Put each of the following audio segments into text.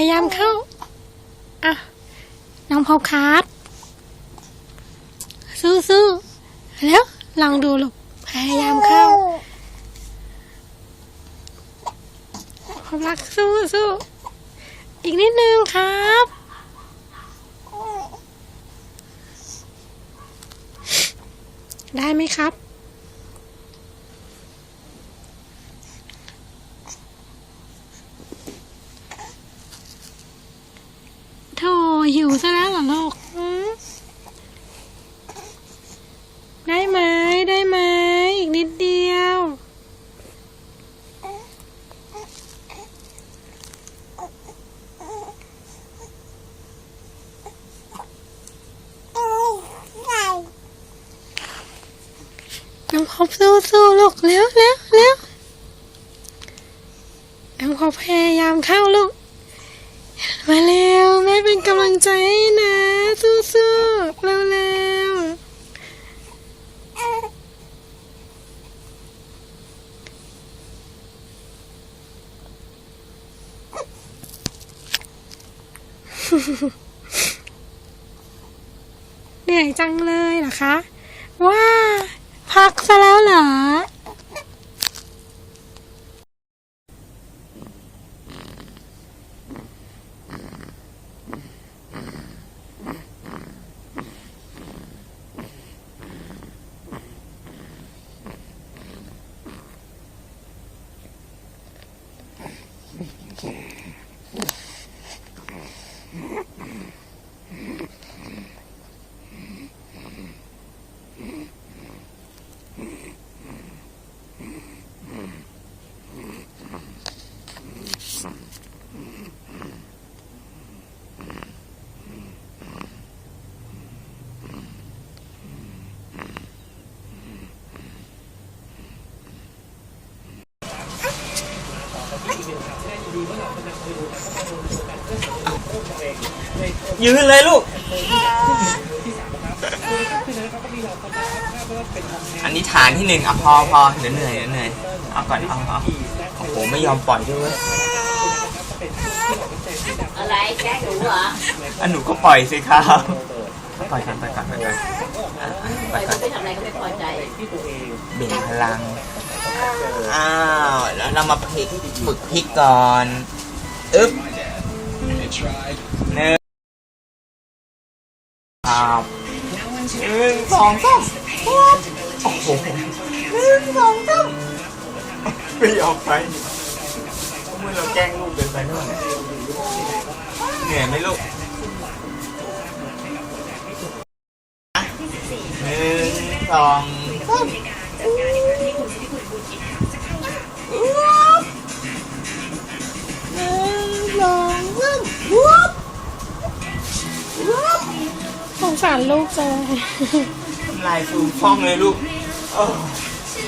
ายามเข้า อะ น้องพบคัสสู้สู้ๆแล้วลองดูลูกพยายามเข้าพบรักสู้สู้อีกนิดนึงครับ ได้ไหมครับ โธ่ หิวซะแล้วเหรอลูกอืมได้ไหมได้ไหมอีกนิดเดียว น้องพบสู้สู้ๆลูกเร็วเร็วเร็วน้องพบพยายามเข้าลูก มาเร็ว แม่เป็นกำลังใจให้นะ สู้ๆเร็วเร็วเหนื่อยจังเลยเหรอคะ ว้า พักซะแล้วเหรอ aqui. ยืนเลยลูก อันนี้ฐานที่หนึ่งอะพอพอเดี๋ยวเหนื่อยเดี๋ยวเหนื่อยเอาก่อนเอาเอาโอ้โหไม่ยอมปล่อยด้วยเวยอะไรแกล้งหนูเหรออันหนูก็ปล่อยสิครับปล่อยก่อนปล่อยก่อนปล่อยก่อนอะปปล่ล่ออยยก่อนเขาไปทำอะไรก็ไม่พอใจเบ่งพลัง อ้าวแล้วเรามาพลิกฝึกพลิกก่อนอึ๊บหนึ่งครับหนึ่งสองสามปุ๊บโอ้โหหนึ่งสองสามไม่ออกไปเมื่อเราแกล้งลูกเกินไปหน่อยเหนื่อยไหมลูกหนึ่งสองารลูกจังลายฟูฟ้องเลยลูก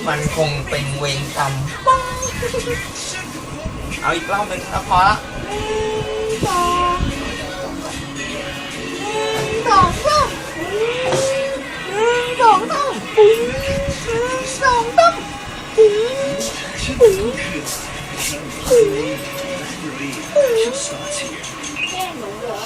มันคงเป็นเวงกรรมเอาอีกรอบหนึ่งแล้วพอละสองสางสองสามสองสามแม่หนูเหรอ